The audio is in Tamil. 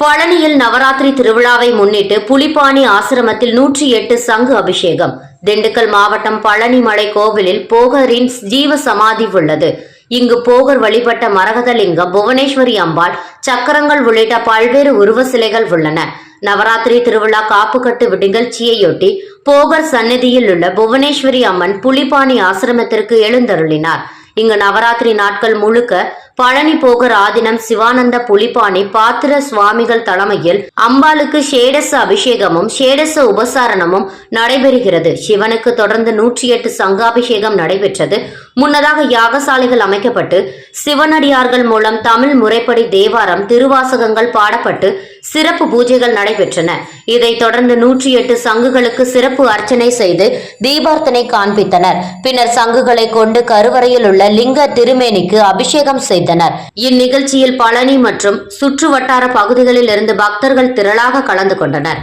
பழனியில் நவராத்திரி திருவிழாவை முன்னிட்டு புலிப்பாணி ஆசிரமத்தில் நூற்றி எட்டு சங்கு அபிஷேகம். திண்டுக்கல் மாவட்டம் பழனிமலை கோவிலில் போகரின் ஜீவ சமாதி உள்ளது. இங்கு போகர் வழிபட்ட மரகதலிங்கம் புவனேஸ்வரி அம்பாள் சக்கரங்கள் உள்ளிட்ட பல்வேறு உருவ சிலைகள் உள்ளன. நவராத்திரி திருவிழா காப்புக்கட்டு நிகழ்ச்சியையொட்டி போகர் சந்நிதியில் உள்ள புவனேஸ்வரி அம்மன் புலிப்பாணி ஆசிரமத்திற்கு எழுந்தருளினார். இங்கு நவராத்திரி நாட்கள் முழுக்க பழனி போகர் ஆதினம் சிவானந்த புலிப்பாணி பாத்திர சுவாமிகள் தலைமையில் அம்பாளுக்கு ஷேடச அபிஷேகமும் ஷேடச உபசாரணமும் நடைபெறுகிறது. சிவனுக்கு தொடர்ந்து நூற்றி எட்டு சங்காபிஷேகம் நடைபெற்றது. முன்னதாக யாகசாலைகள் அமைக்கப்பட்டு சிவனடியார்கள் மூலம் தமிழ் முறைப்படி தேவாரம் திருவாசகங்கள் பாடப்பட்டு சிறப்பு பூஜைகள் நடைபெற்றன. இதைத் தொடர்ந்து நூற்றி எட்டு சங்குகளுக்கு சிறப்பு அர்ச்சனை செய்து தீபார்த்தனை காண்பித்தனர். பின்னர் சங்குகளை கொண்டு கருவறையில் உள்ள லிங்க திருமேனிக்கு அபிஷேகம் செய்தனர். இந்நிகழ்ச்சியில் பழனி மற்றும் சுற்று வட்டார பகுதிகளில் இருந்து பக்தர்கள் திரளாக கலந்து கொண்டனர்.